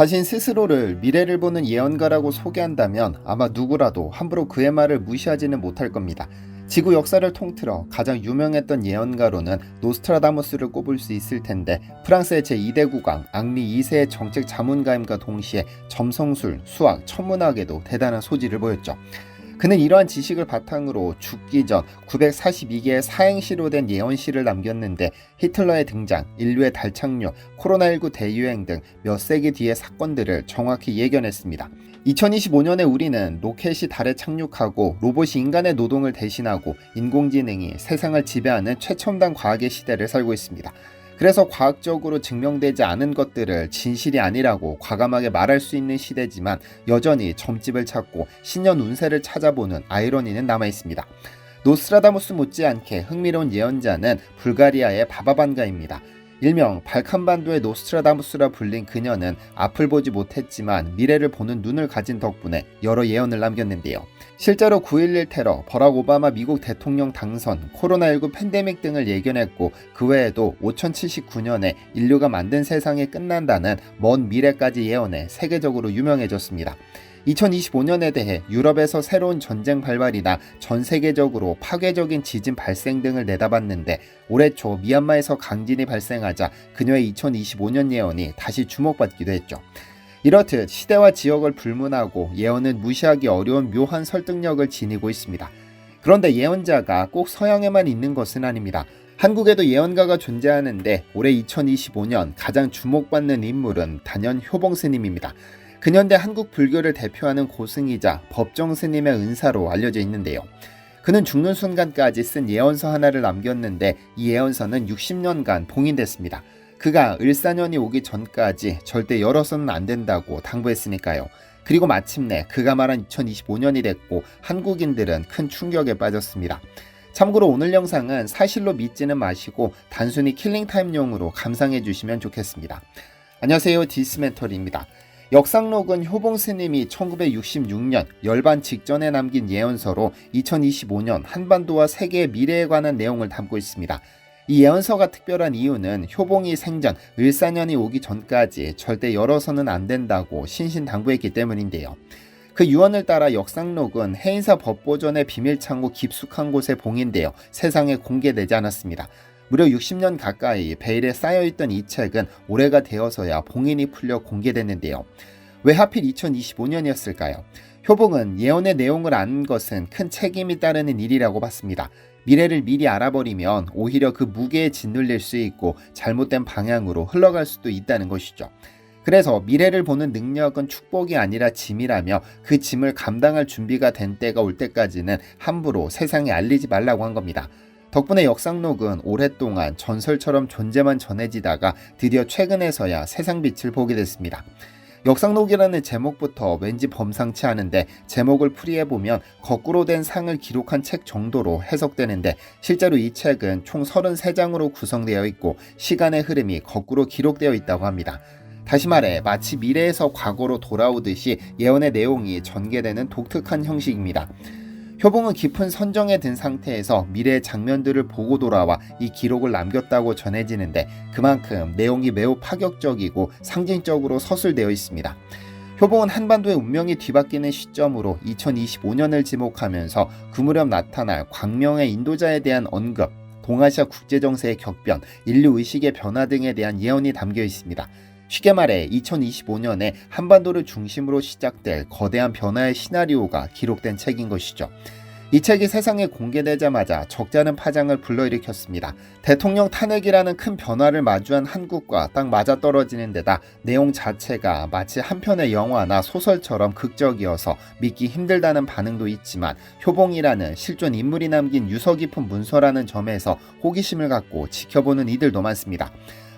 자신 스스로를 미래를 보는 예언가라고 소개한다면 아마 누구라도 함부로 그의 말을 무시하지는 못할 겁니다. 지구 역사를 통틀어 가장 유명했던 예언가로는 노스트라다무스를 꼽을 수 있을 텐데 프랑스의 제2대 국왕 앙리 2세의 정책 자문가임과 동시에 점성술, 수학, 천문학에도 대단한 소질을 보였죠. 그는 이러한 지식을 바탕으로 죽기 전 942개의 사행시로 된 예언시를 남겼는데 히틀러의 등장, 인류의 달 착륙, 코로나19 대유행 등 몇 세기 뒤의 사건들을 정확히 예견했습니다. 2025년에 우리는 로켓이 달에 착륙하고 로봇이 인간의 노동을 대신하고 인공지능이 세상을 지배하는 최첨단 과학의 시대를 살고 있습니다. 그래서 과학적으로 증명되지 않은 것들을 진실이 아니라고 과감하게 말할 수 있는 시대지만 여전히 점집을 찾고 신년 운세를 찾아보는 아이러니는 남아 있습니다. 노스트라다무스 못지않게 흥미로운 예언자는 불가리아의 바바반가입니다. 일명 발칸반도의 노스트라다무스라 불린 그녀는 앞을 보지 못했지만 미래를 보는 눈을 가진 덕분에 여러 예언을 남겼는데요. 실제로 9.11 테러, 버락 오바마 미국 대통령 당선, 코로나19 팬데믹 등을 예견했고 그 외에도 5079년에 인류가 만든 세상이 끝난다는 먼 미래까지 예언해 세계적으로 유명해졌습니다. 2025년에 대해 유럽에서 새로운 전쟁 발발이나 전 세계적으로 파괴적인 지진 발생 등을 내다봤는데 올해 초 미얀마에서 강진이 발생하자 그녀의 2025년 예언이 다시 주목받기도 했죠. 이렇듯 시대와 지역을 불문하고 예언은 무시하기 어려운 묘한 설득력을 지니고 있습니다. 그런데 예언자가 꼭 서양에만 있는 것은 아닙니다. 한국에도 예언가가 존재하는데 올해 2025년 가장 주목받는 인물은 단연 효봉 스님입니다. 근현대 한국 불교를 대표하는 고승이자 법정 스님의 은사로 알려져 있는데요. 그는 죽는 순간까지 쓴 예언서 하나를 남겼는데 이 예언서는 60년간 봉인됐습니다. 그가 을사년이 오기 전까지 절대 열어서는 안 된다고 당부했으니까요. 그리고 마침내 그가 말한 2025년이 됐고 한국인들은 큰 충격에 빠졌습니다. 참고로 오늘 영상은 사실로 믿지는 마시고 단순히 킬링타임용으로 감상해 주시면 좋겠습니다. 안녕하세요 디스멘토리입니다. 역상록은 효봉 스님이 1966년 열반 직전에 남긴 예언서로 2025년 한반도와 세계의 미래에 관한 내용을 담고 있습니다. 이 예언서가 특별한 이유는 효봉이 생전 을사년이 오기 전까지 절대 열어서는 안 된다고 신신당부했기 때문인데요. 그 유언을 따라 역상록은 해인사 법보전의 비밀창고 깊숙한 곳에 봉인되어 세상에 공개되지 않았습니다. 무려 60년 가까이 베일에 쌓여있던 이 책은 올해가 되어서야 봉인이 풀려 공개됐는데요. 왜 하필 2025년이었을까요? 효봉은 예언의 내용을 아는 것은 큰 책임이 따르는 일이라고 봤습니다. 미래를 미리 알아버리면 오히려 그 무게에 짓눌릴 수 있고 잘못된 방향으로 흘러갈 수도 있다는 것이죠. 그래서 미래를 보는 능력은 축복이 아니라 짐이라며 그 짐을 감당할 준비가 된 때가 올 때까지는 함부로 세상에 알리지 말라고 한 겁니다. 덕분에 역상록은 오랫동안 전설처럼 존재만 전해지다가 드디어 최근에서야 세상 빛을 보게 됐습니다. 역상록이라는 제목부터 왠지 범상치 않은데 제목을 풀이해보면 거꾸로 된 상을 기록한 책 정도로 해석되는데 실제로 이 책은 총 33장으로 구성되어 있고 시간의 흐름이 거꾸로 기록되어 있다고 합니다. 다시 말해 마치 미래에서 과거로 돌아오듯이 예언의 내용이 전개되는 독특한 형식입니다. 효봉은 깊은 선정에 든 상태에서 미래의 장면들을 보고 돌아와 이 기록을 남겼다고 전해지는데 그만큼 내용이 매우 파격적이고 상징적으로 서술되어 있습니다. 효봉은 한반도의 운명이 뒤바뀌는 시점으로 2025년을 지목하면서 그 무렵 나타날 광명의 인도자에 대한 언급, 동아시아 국제정세의 격변, 인류 의식의 변화 등에 대한 예언이 담겨 있습니다. 쉽게 말해 2025년에 한반도를 중심으로 시작될 거대한 변화의 시나리오가 기록된 책인 것이죠. 이 책이 세상에 공개되자마자 적잖은 파장을 불러일으켰습니다. 대통령 탄핵이라는 큰 변화를 마주한 한국과 딱 맞아떨어지는 데다 내용 자체가 마치 한 편의 영화나 소설처럼 극적이어서 믿기 힘들다는 반응도 있지만 효봉이라는 실존 인물이 남긴 유서 깊은 문서라는 점에서 호기심을 갖고 지켜보는 이들도 많습니다.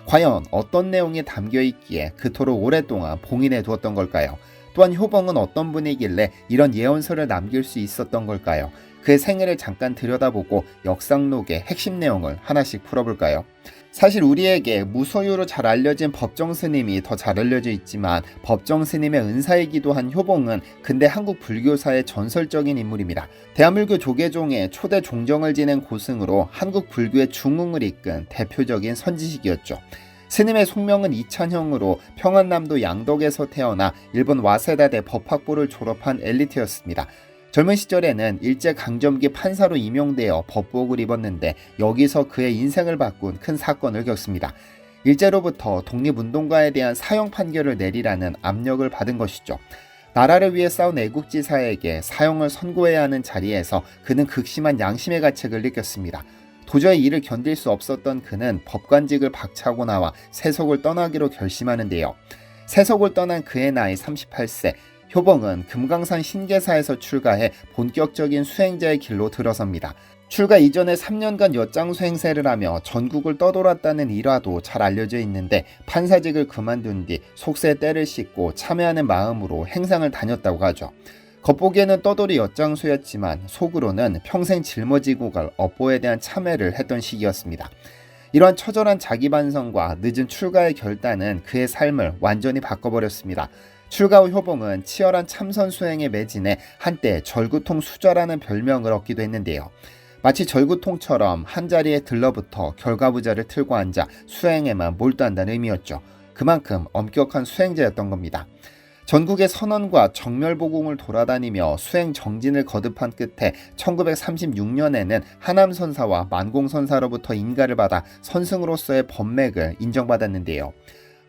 과연 어떤 내용이 담겨 있기에 그토록 오랫동안 봉인해 두었던 걸까요? 또한 효봉은 어떤 분이길래 이런 예언서를 남길 수 있었던 걸까요? 그의 생애를 잠깐 들여다보고 역상록의 핵심 내용을 하나씩 풀어볼까요? 사실 우리에게 무소유로 잘 알려진 법정 스님이 더 잘 알려져 있지만 법정 스님의 은사이기도 한 효봉은 근대 한국 불교사의 전설적인 인물입니다. 대한불교 조계종의 초대 종정을 지낸 고승으로 한국 불교의 중흥을 이끈 대표적인 선지식이었죠. 스님의 속명은 이찬형으로 평안남도 양덕에서 태어나 일본 와세다대 법학부를 졸업한 엘리트였습니다. 젊은 시절에는 일제 강점기 판사로 임용되어 법복을 입었는데 여기서 그의 인생을 바꾼 큰 사건을 겪습니다. 일제로부터 독립운동가에 대한 사형 판결을 내리라는 압력을 받은 것이죠. 나라를 위해 싸운 애국지사에게 사형을 선고해야 하는 자리에서 그는 극심한 양심의 가책을 느꼈습니다. 도저히 이를 견딜 수 없었던 그는 법관직을 박차고 나와 세속을 떠나기로 결심하는데요. 세속을 떠난 그의 나이 38세, 효봉은 금강산 신계사에서 출가해 본격적인 수행자의 길로 들어섭니다. 출가 이전에 3년간 엿장 수 행세를 하며 전국을 떠돌았다는 일화도 잘 알려져 있는데 판사직을 그만둔 뒤 속세 때를 씻고 참여하는 마음으로 행상을 다녔다고 하죠. 겉보기에는 떠돌이 엿장수였지만 속으로는 평생 짊어지고 갈 업보에 대한 참회를 했던 시기였습니다. 이러한 처절한 자기 반성과 늦은 출가의 결단은 그의 삶을 완전히 바꿔버렸습니다. 출가 후 효봉은 치열한 참선 수행에 매진해 한때 절구통 수저라는 별명을 얻기도 했는데요. 마치 절구통처럼 한자리에 들러붙어 결과부자를 틀고 앉아 수행에만 몰두한다는 의미였죠. 그만큼 엄격한 수행자였던 겁니다. 전국의 선원과 정멸보궁을 돌아다니며 수행 정진을 거듭한 끝에 1936년에는 하남선사와 만공선사로부터 인가를 받아 선승으로서의 법맥을 인정받았는데요.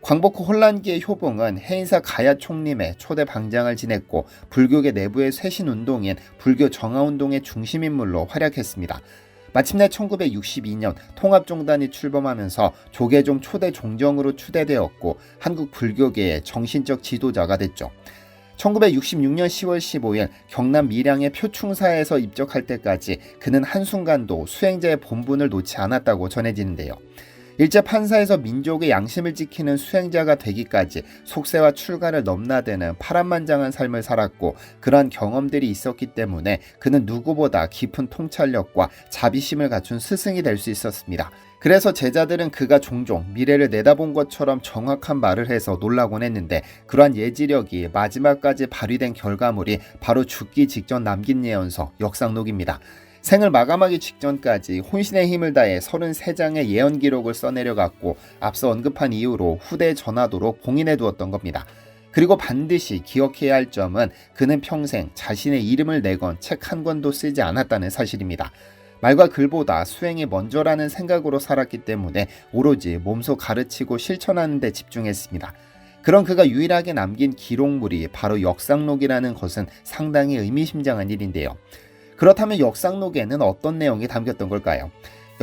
광복 후 혼란기의 효봉은 해인사 가야 총림의 초대 방장을 지냈고 불교계 내부의 쇄신 운동인 불교 정화 운동의 중심 인물로 활약했습니다. 마침내 1962년 통합종단이 출범하면서 조계종 초대 종정으로 추대되었고 한국 불교계의 정신적 지도자가 됐죠. 1966년 10월 15일 경남 밀양의 표충사에서 입적할 때까지 그는 한순간도 수행자의 본분을 놓지 않았다고 전해지는데요. 일제 판사에서 민족의 양심을 지키는 수행자가 되기까지 속세와 출가를 넘나드는 파란만장한 삶을 살았고 그러한 경험들이 있었기 때문에 그는 누구보다 깊은 통찰력과 자비심을 갖춘 스승이 될 수 있었습니다. 그래서 제자들은 그가 종종 미래를 내다본 것처럼 정확한 말을 해서 놀라곤 했는데 그러한 예지력이 마지막까지 발휘된 결과물이 바로 죽기 직전 남긴 예언서 역상록입니다. 생을 마감하기 직전까지 혼신의 힘을 다해 33장의 예언 기록을 써내려갔고 앞서 언급한 이유로 후대에 전하도록 봉인해 두었던 겁니다. 그리고 반드시 기억해야 할 점은 그는 평생 자신의 이름을 내건 책 한 권도 쓰지 않았다는 사실입니다. 말과 글보다 수행이 먼저라는 생각으로 살았기 때문에 오로지 몸소 가르치고 실천하는 데 집중했습니다. 그런 그가 유일하게 남긴 기록물이 바로 역상록이라는 것은 상당히 의미심장한 일인데요. 그렇다면 역상록에는 어떤 내용이 담겼던 걸까요?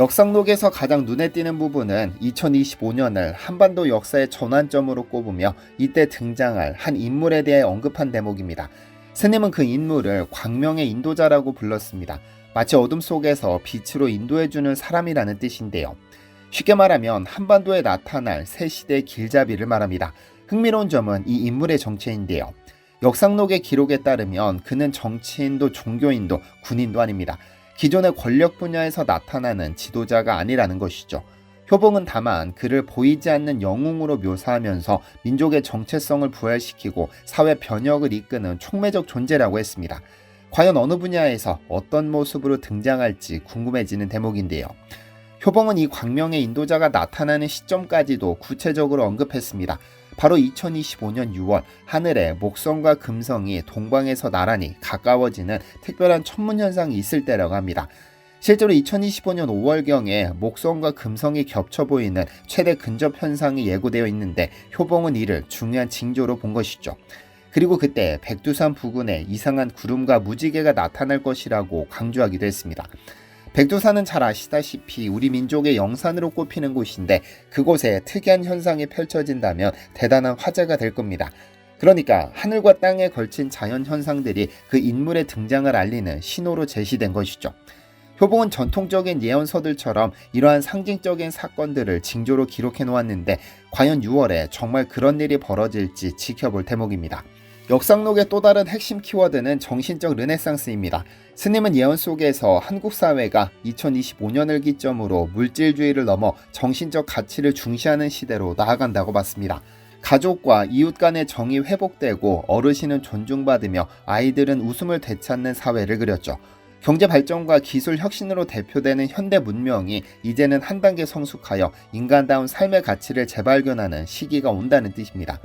역상록에서 가장 눈에 띄는 부분은 2025년을 한반도 역사의 전환점으로 꼽으며 이때 등장할 한 인물에 대해 언급한 대목입니다. 스님은 그 인물을 광명의 인도자라고 불렀습니다. 마치 어둠 속에서 빛으로 인도해주는 사람이라는 뜻인데요. 쉽게 말하면 한반도에 나타날 새 시대의 길잡이를 말합니다. 흥미로운 점은 이 인물의 정체인데요. 역상록의 기록에 따르면 그는 정치인도 종교인도 군인도 아닙니다. 기존의 권력 분야에서 나타나는 지도자가 아니라는 것이죠. 효봉은 다만 그를 보이지 않는 영웅으로 묘사하면서 민족의 정체성을 부활시키고 사회 변혁을 이끄는 촉매적 존재라고 했습니다. 과연 어느 분야에서 어떤 모습으로 등장할지 궁금해지는 대목인데요. 효봉은 이 광명의 인도자가 나타나는 시점까지도 구체적으로 언급했습니다. 바로 2025년 6월 하늘에 목성과 금성이 동방에서 나란히 가까워지는 특별한 천문 현상이 있을 때라고 합니다. 실제로 2025년 5월경에 목성과 금성이 겹쳐 보이는 최대 근접 현상이 예고되어 있는데 효봉은 이를 중요한 징조로 본 것이죠. 그리고 그때 백두산 부근에 이상한 구름과 무지개가 나타날 것이라고 강조하기도 했습니다. 백두산은 잘 아시다시피 우리 민족의 영산으로 꼽히는 곳인데 그곳에 특이한 현상이 펼쳐진다면 대단한 화제가 될 겁니다. 그러니까 하늘과 땅에 걸친 자연 현상들이 그 인물의 등장을 알리는 신호로 제시된 것이죠. 효봉은 전통적인 예언서들처럼 이러한 상징적인 사건들을 징조로 기록해 놓았는데 과연 6월에 정말 그런 일이 벌어질지 지켜볼 대목입니다. 역상록의 또 다른 핵심 키워드는 정신적 르네상스입니다. 스님은 예언 속에서 한국 사회가 2025년을 기점으로 물질주의를 넘어 정신적 가치를 중시하는 시대로 나아간다고 봤습니다. 가족과 이웃 간의 정이 회복되고 어르신은 존중받으며 아이들은 웃음을 되찾는 사회를 그렸죠. 경제 발전과 기술 혁신으로 대표되는 현대 문명이 이제는 한 단계 성숙하여 인간다운 삶의 가치를 재발견하는 시기가 온다는 뜻입니다.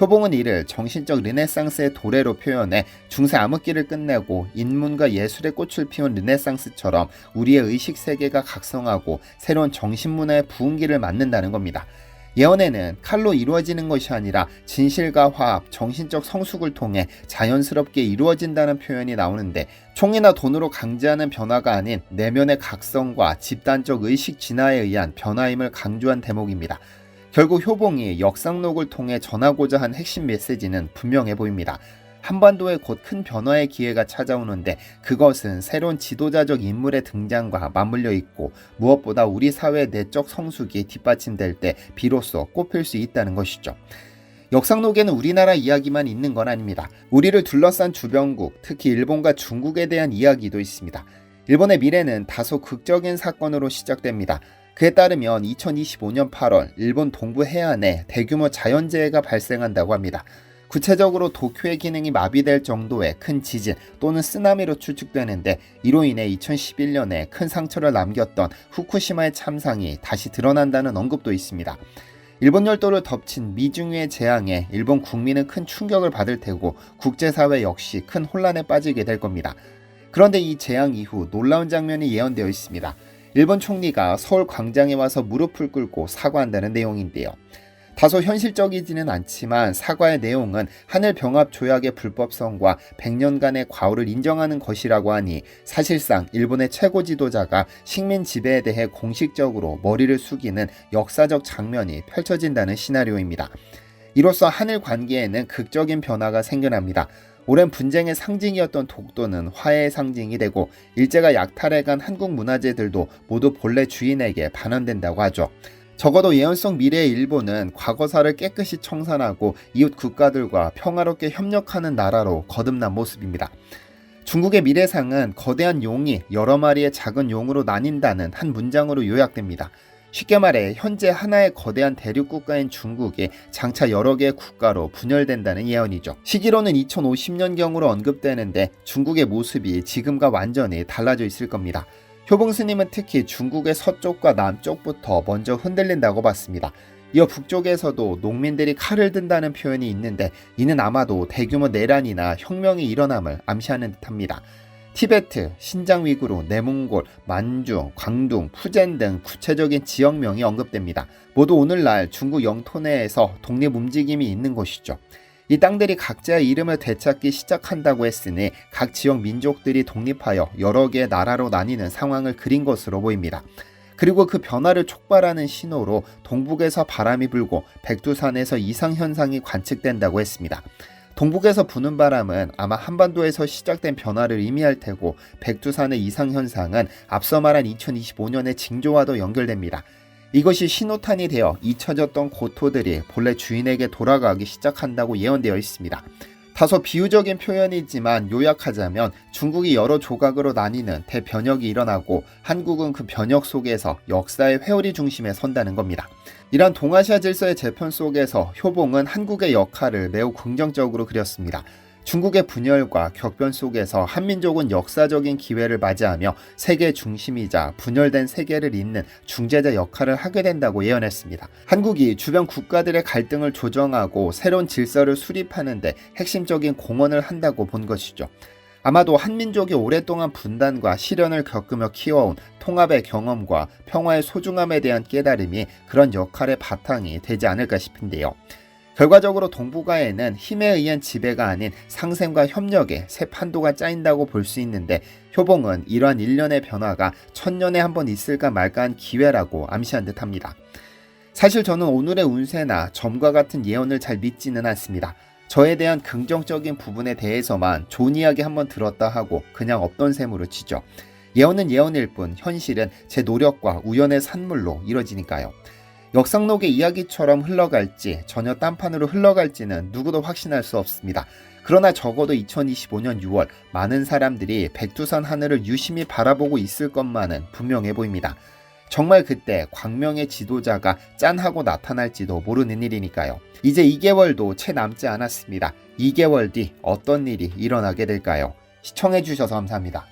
효봉은 이를 정신적 르네상스의 도래로 표현해 중세 암흑기를 끝내고 인문과 예술의 꽃을 피운 르네상스처럼 우리의 의식 세계가 각성하고 새로운 정신문화의 부흥기를 맞는다는 겁니다. 예언에는 칼로 이루어지는 것이 아니라 진실과 화합, 정신적 성숙을 통해 자연스럽게 이루어진다는 표현이 나오는데 총이나 돈으로 강제하는 변화가 아닌 내면의 각성과 집단적 의식 진화에 의한 변화임을 강조한 대목입니다. 결국 효봉이 역상록을 통해 전하고자 한 핵심 메시지는 분명해 보입니다. 한반도에 곧 큰 변화의 기회가 찾아오는데 그것은 새로운 지도자적 인물의 등장과 맞물려 있고 무엇보다 우리 사회의 내적 성숙이 뒷받침될 때 비로소 꼽힐 수 있다는 것이죠. 역상록에는 우리나라 이야기만 있는 건 아닙니다. 우리를 둘러싼 주변국, 특히 일본과 중국에 대한 이야기도 있습니다. 일본의 미래는 다소 극적인 사건으로 시작됩니다. 그에 따르면 2025년 8월 일본 동부 해안에 대규모 자연재해가 발생한다고 합니다. 구체적으로 도쿄의 기능이 마비될 정도의 큰 지진 또는 쓰나미로 추측되는데 이로 인해 2011년에 큰 상처를 남겼던 후쿠시마의 참상이 다시 드러난다는 언급도 있습니다. 일본 열도를 덮친 미중유의 재앙에 일본 국민은 큰 충격을 받을 테고 국제사회 역시 큰 혼란에 빠지게 될 겁니다. 그런데 이 재앙 이후 놀라운 장면이 예언되어 있습니다. 일본 총리가 서울 광장에 와서 무릎을 꿇고 사과한다는 내용인데요. 다소 현실적이지는 않지만 사과의 내용은 하늘 병합 조약의 불법성과 100년간의 과오를 인정하는 것이라고 하니 사실상 일본의 최고 지도자가 식민 지배에 대해 공식적으로 머리를 숙이는 역사적 장면이 펼쳐진다는 시나리오입니다. 이로써 한일 관계에는 극적인 변화가 생겨납니다. 오랜 분쟁의 상징이었던 독도는 화해의 상징이 되고 일제가 약탈해간 한국 문화재들도 모두 본래 주인에게 반환된다고 하죠. 적어도 예언성 미래의 일본은 과거사를 깨끗이 청산하고 이웃 국가들과 평화롭게 협력하는 나라로 거듭난 모습입니다. 중국의 미래상은 거대한 용이 여러 마리의 작은 용으로 나뉜다는 한 문장으로 요약됩니다. 쉽게 말해 현재 하나의 거대한 대륙 국가인 중국이 장차 여러 개의 국가로 분열된다는 예언이죠. 시기로는 2050년경으로 언급되는데 중국의 모습이 지금과 완전히 달라져 있을 겁니다. 효봉 스님은 특히 중국의 서쪽과 남쪽부터 먼저 흔들린다고 봤습니다. 이어 북쪽에서도 농민들이 칼을 든다는 표현이 있는데 이는 아마도 대규모 내란이나 혁명이 일어남을 암시하는 듯합니다. 티베트, 신장 위구르, 내몽골, 만주, 광둥, 푸젠 등 구체적인 지역명이 언급됩니다. 모두 오늘날 중국 영토 내에서 독립 움직임이 있는 곳이죠. 이 땅들이 각자의 이름을 되찾기 시작한다고 했으니 각 지역 민족들이 독립하여 여러 개의 나라로 나뉘는 상황을 그린 것으로 보입니다. 그리고 그 변화를 촉발하는 신호로 동북에서 바람이 불고 백두산에서 이상현상이 관측된다고 했습니다. 동북에서 부는 바람은 아마 한반도에서 시작된 변화를 의미할 테고 백두산의 이상 현상은 앞서 말한 2025년의 징조와도 연결됩니다. 이것이 신호탄이 되어 잊혀졌던 고토들이 본래 주인에게 돌아가기 시작한다고 예언되어 있습니다. 다소 비유적인 표현이지만 요약하자면 중국이 여러 조각으로 나뉘는 대변혁이 일어나고 한국은 그 변혁 속에서 역사의 회오리 중심에 선다는 겁니다. 이런 동아시아 질서의 재편 속에서 효봉은 한국의 역할을 매우 긍정적으로 그렸습니다. 중국의 분열과 격변 속에서 한민족은 역사적인 기회를 맞이하며 세계 중심이자 분열된 세계를 잇는 중재자 역할을 하게 된다고 예언했습니다. 한국이 주변 국가들의 갈등을 조정하고 새로운 질서를 수립하는데 핵심적인 공헌을 한다고 본 것이죠. 아마도 한민족이 오랫동안 분단과 시련을 겪으며 키워온 통합의 경험과 평화의 소중함에 대한 깨달음이 그런 역할의 바탕이 되지 않을까 싶은데요. 결과적으로 동북아에는 힘에 의한 지배가 아닌 상생과 협력의 새 판도가 짜인다고 볼 수 있는데 효봉은 이러한 일련의 변화가 천년에 한 번 있을까 말까한 기회라고 암시한 듯합니다. 사실 저는 오늘의 운세나 점과 같은 예언을 잘 믿지는 않습니다. 저에 대한 긍정적인 부분에 대해서만 좋은 이야기 한번 들었다 하고 그냥 없던 셈으로 치죠. 예언은 예언일 뿐 현실은 제 노력과 우연의 산물로 이뤄지니까요. 역상록의 이야기처럼 흘러갈지 전혀 딴판으로 흘러갈지는 누구도 확신할 수 없습니다. 그러나 적어도 2025년 6월 많은 사람들이 백두산 하늘을 유심히 바라보고 있을 것만은 분명해 보입니다. 정말 그때 광명의 지도자가 짠하고 나타날지도 모르는 일이니까요. 이제 2개월도 채 남지 않았습니다. 2개월 뒤 어떤 일이 일어나게 될까요? 시청해주셔서 감사합니다.